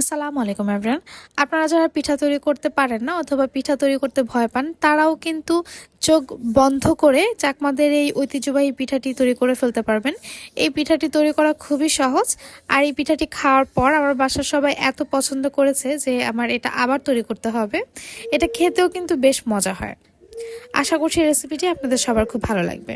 আসসালামু আলাইকুম এভরান আপনারা যারা পিঠা তৈরি করতে পারেন না অথবা পিঠা তৈরি করতে ভয় পান, তারাও কিন্তু চোখ বন্ধ করে চাকমাদের এই ঐতিহ্যবাহী পিঠাটি তৈরি করে ফেলতে পারবেন। এই পিঠাটি তৈরি করা খুবই সহজ। আর এই পিঠাটি খাওয়ার পর আমার বাসার সবাই এত পছন্দ করেছে যে আমার এটা আবার তৈরি করতে হবে। এটা খেতেও কিন্তু বেশ মজা হয়। আশা করছি রেসিপিটি আপনাদের সবার খুব ভালো লাগবে।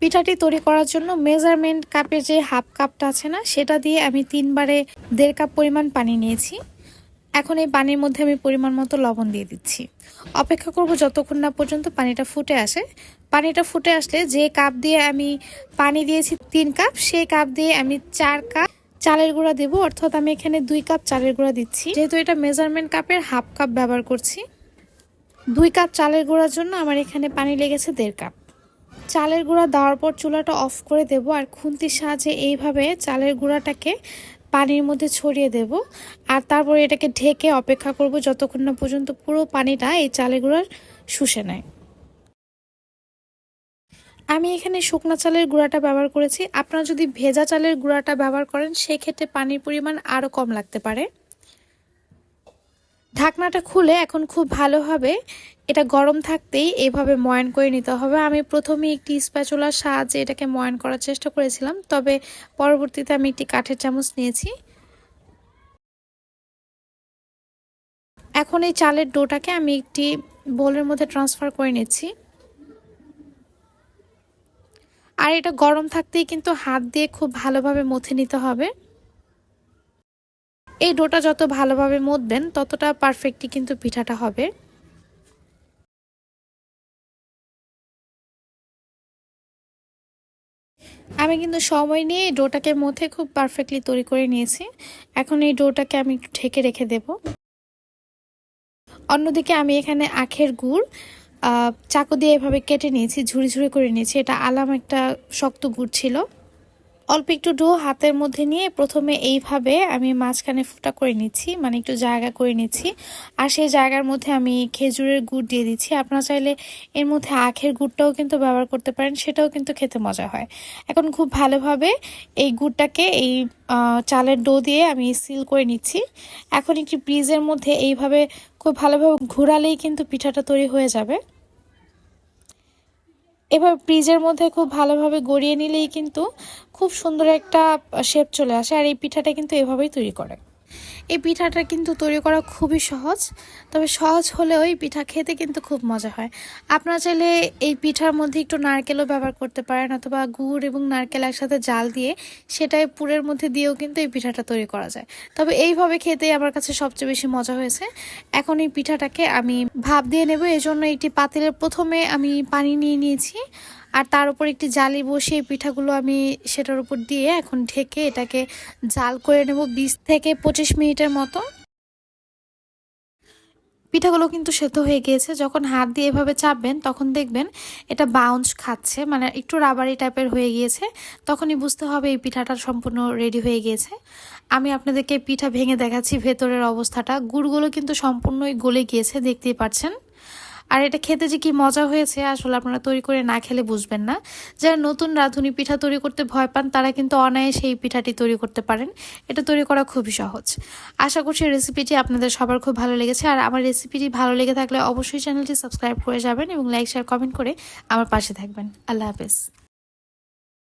পিঠাটি তৈরি করার জন্য মেজারমেন্ট কাপের যে হাফ কাপটা আছে না, সেটা দিয়ে আমি তিনবারে দেড় কাপ পরিমাণ পানি নিয়েছি। এখন এই পানির মধ্যে আমি পরিমাণ মতো লবণ দিয়ে দিচ্ছি। অপেক্ষা করব যতক্ষণ না পর্যন্ত পানিটা ফুটে আসে। পানিটা ফুটে আসলে যে কাপ দিয়ে আমি পানি দিয়েছি তিন কাপ, সেই কাপ দিয়ে আমি চার কাপ চালের গুঁড়া দেবো। অর্থাৎ আমি এখানে দুই কাপ চালের গুঁড়া দিচ্ছি। যেহেতু এটা মেজারমেন্ট কাপের হাফ কাপ ব্যবহার করছি, দুই কাপ চালের গুঁড়ার জন্য আমার এখানে পানি লেগেছে দেড় কাপ। চালের গুঁড়া দেওয়ার পর চুলাটা অফ করে দেব আর খুন্তির সাহায্যে এইভাবে চালের গুঁড়াটাকে পানির মধ্যে ছড়িয়ে দেব। আর তারপরে এটাকে ঢেকে অপেক্ষা করব যতক্ষণ না পর্যন্ত পুরো পানিটা এই চালের গুঁড়ার শুষে নেয়। আমি এখানে শুকনো চালের গুঁড়াটা ব্যবহার করেছি। আপনারা যদি ভেজা চালের গুঁড়াটা ব্যবহার করেন, সেক্ষেত্রে পানির পরিমাণ আরও কম লাগতে পারে। ঢাকনাটা খুলে এখন খুব ভালোভাবে এটা গরম থাকতেই এভাবে ময়ান করে নিতে হবে। আমি প্রথমে একটি স্প্যাচুলার সাহায্যে এটাকে ময়ান করার চেষ্টা করেছিলাম, তবে পরবর্তীতে আমি একটি কাঠের চামচ নিয়েছি। এখন এই চালের ডোটাকে আমি একটি বোলের মধ্যে ট্রান্সফার করে নিচ্ছি। আর এটা গরম থাকতেই কিন্তু হাত দিয়ে খুব ভালোভাবে মথে নিতে হবে। এই ডোটা যত ভালোভাবে মতবেন, ততটা পারফেক্টই কিন্তু পিঠাটা হবে। আমি কিন্তু সময় নিয়ে এই ডোটাকে মধ্যে খুব পারফেক্টলি তৈরি করে নিয়েছি। এখন এই ডোটাকে আমি একটু ঢেকে রেখে দেব। অন্যদিকে আমি এখানে আখের গুড় চাকু দিয়ে এভাবে কেটে নিয়েছি ঝুড়ি ঝুড়ি করে নিয়েছি। এটা আলাম একটা শক্ত গুড় ছিল। অল্প একটু ডো হাতের মধ্যে নিয়ে প্রথমে এইভাবে আমি মাঝখানে ফুটা করে নিচ্ছি মানে একটু জায়গা করে নিচ্ছি। আর সেই জায়গার মধ্যে আমি খেজুরের গুড় দিয়ে দিচ্ছি। আপনারা চাইলে এর মধ্যে আখের গুড়টাও কিন্তু ব্যবহার করতে পারেন, সেটাও কিন্তু খেতে মজা হয়। এখন খুব ভালোভাবে এই গুড়টাকে এই চালের ডো দিয়ে আমি সিল করে নিচ্ছি। এখন একটি ব্রিজের মধ্যে এইভাবে খুব ভালোভাবে ঘোরালেই কিন্তু পিঠাটা তৈরি হয়ে যাবে। এবার ফ্রিজের মধ্যে খুব ভালোভাবে গড়িয়ে নিলেই কিন্তু খুব সুন্দর একটা শেপ চলে আসে আর এই পিঠাটা কিন্তু এভাবেই তৈরি করে। এই পিঠাটা কিন্তু তৈরি করা খুবই সহজ, তবে সহজ হলেও এই পিঠা খেতে কিন্তু খুব মজা হয়। আপনারা চাইলে এই পিঠার মধ্যে একটু নারকেলও ব্যবহার করতে পারেন, অথবা গুড় এবং নারকেল একসাথে জাল দিয়ে সেটাই পুরের মধ্যে দিয়েও কিন্তু এই পিঠাটা তৈরি করা যায়। তবে এইভাবে খেতেই আমার কাছে সবচেয়ে বেশি মজা হয়েছে। এখন এই পিঠাটাকে আমি ভাপ দিয়ে নেব এই জন্য একটি পাতিলের প্রথমে আমি পানি নিয়ে নিয়েছি। আর তার উপর একটি জালি বসিয়ে পিঠাগুলো আমি সেটার উপর দিয়ে এখন ঢেকে এটাকে জাল করে নেব বিশ থেকে পঁচিশ মিনিটের মতো। পিঠাগুলো কিন্তু সেদ্ধ হয়ে গিয়েছে। যখন হাত দিয়ে এভাবে চাপবেন, তখন দেখবেন এটা বাউন্স খাচ্ছে মানে একটু রাবারি টাইপের হয়ে গিয়েছে। তখনই বুঝতে হবে এই পিঠাটা সম্পূর্ণ রেডি হয়ে গিয়েছে। আমি আপনাদেরকে পিঠা ভেঙে দেখাচ্ছি ভেতরের অবস্থাটা। গুড়গুলো কিন্তু সম্পূর্ণই গলে গিয়েছে, দেখতেই পাচ্ছেন। আর এটা খেতে যে কি মজা হয়েছে আসলে আপনারা তৈরি করে না খেলে বুঝবেন না। যারা নতুন রাঁধুনি পিঠা তৈরি করতে ভয় পান, তারা কিন্তু অনায়াসে এই পিঠাটি তৈরি করতে পারেন। এটা তৈরি করা খুবই সহজ। আশা করছি রেসিপিটি আপনাদের সবার খুব ভালো লেগেছে। আর আমার রেসিপিটি ভালো লেগে থাকলে অবশ্যই চ্যানেলটি সাবস্ক্রাইব করে যাবেন এবং লাইক, শেয়ার, কমেন্ট করে আমার পাশে থাকবেন। আল্লাহ হাফেজ।